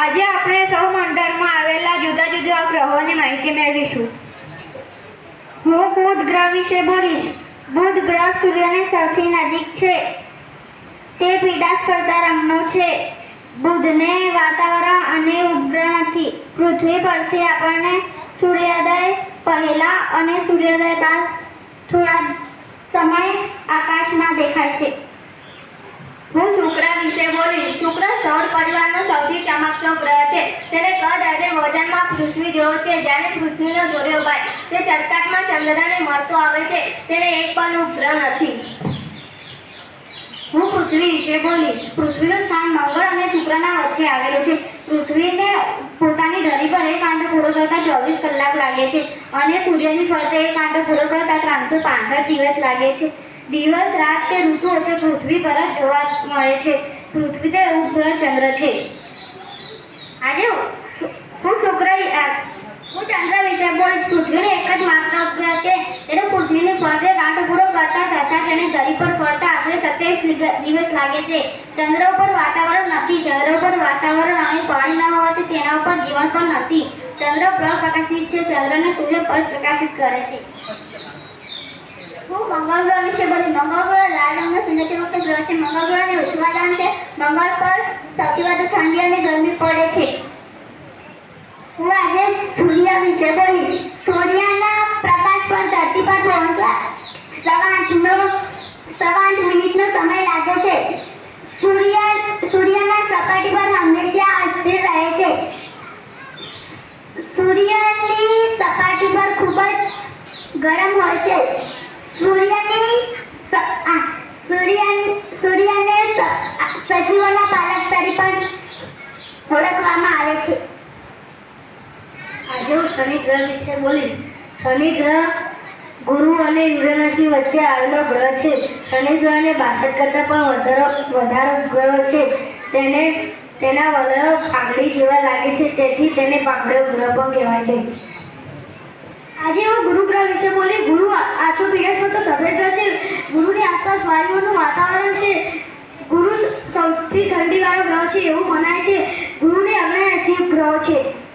આજે આપણે સૌ મંડળમાં આવેલા જુદા જુદા ગ્રહોની માહિતી મેળવીશું. હું બુધ ગ્રહ વિશે બોલીશ બુધ ગ્રહ સૂર્યને સૌથી નજીક છે. તે પીડા સ્પર્ધા રંગનો છે. બુધને વાતાવરણ અને ઉપગ્રહ નથી પૃથ્વી પરથી આપણને સૂર્યોદય પહેલા અને સૂર્યોદય બાદ થોડા સમય આકાશમાં દેખાય છે. હું છોકરા વિશે બોલીશ. શુક્ર સૌર પરિવારનો સૌથી ચમકતો ગ્રહ છે. તેને કદ અને વજનમાં પૃથ્વી જેવો છે. જ્યારે પૃથ્વીનો દોર્યો ભાઈ તે ચરકાટમાં ચંદ્રને મળતો આવે છે. તેને એક પણ ઉપગ્રહ નથી. હું પૃથ્વી વિશે બોલીશ. પૃથ્વીનું સ્થાન મંગળ અને શુક્રના વચ્ચે આવેલું છે. પૃથ્વીને પોતાની ધરી પર એક આંટો પૂરો કરતા ચોવીસ કલાક લાગે છે. અને સૂર્યની ફરતે એક આંટો પૂરો કરતા ત્રણસો પાંસઠ દિવસ લાગે છે. દિવસ, રાત કે ઋતુ તે પૃથ્વી પર જ જોવા મળે છે. પૃથ્વી તે ઉપગ્રહ ચંદ્ર છે. આજે હું શુક્ર, હું ચંદ્ર વિશે બોલીશ. પૃથ્વીને એક જ માત્ર ઉપગ્રહ છે. તેને પૃથ્વીની ફરતે કાંટો પૂરો કરતા તથા તેને ધરી પર ફરતા આશરે સત્યાવીસ દિવસ લાગે છે. ચંદ્ર ઉપર વાતાવરણ નથી. ચંદ્ર ઉપર વાતાવરણ અને પાણી ન હોવાથી તેના ઉપર જીવન પણ નથી. ચંદ્ર પ્રકાશિત છે. ચંદ્રને સૂર્ય પર પ્રકાશિત કરે છે. હું મંગળ વિશે બોલી. મંગળ ગ્રહ લાલ રંગનો સુંદર ચમકતો ગ્રહ છે. મંગળ ગ્રહને ઉષ્માદાન છે. મંગળ પર સૌથી વધુ ઠંડી અને ગરમી પડે છે. હું આજે સૂર્ય વિશે બોલી સૂર્યના પ્રકાશ પર ધરતી પર પહોંચવા સવા સવા આઠ મિનિટનો સમય લાગે છે. સૂર્ય, સૂર્યના સપાટી પર હંમેશા અસ્થિર રહે છે. સૂર્યની સપાટી પર ખૂબ જ ગરમ હોય છે. સૂર્યની સૂર્ય સૂર્યને સજીવોના પાલક તરીકે પણ ઓળખવામાં આવે છે. આજે હું શનિ ગ્રહ વિશે બોલીશ. શનિ ગ્રહ ગુરુ અને યુરેનસની વચ્ચે આવેલો ગ્રહ છે. શનિ ગ્રહને બાસઠ કરતાં પણ વધારો વધારો ગ્રહ છે. તેને તેના વલયો પાઘડી જેવા લાગે છે. તેથી તેને પાઘડ્યો ગ્રહ પણ કહેવાય છે. આજે હું ગુરુ ગ્રહ વિશે બોલી ગુરુ ગુરુની આસપાસ વાયુઓનું વાતાવરણ છે. ગુરુ સૌથી ઠંડી વાળો ગ્રહ છે એવું મનાય છે. ગુરુને શિવ ગ્રહ છે.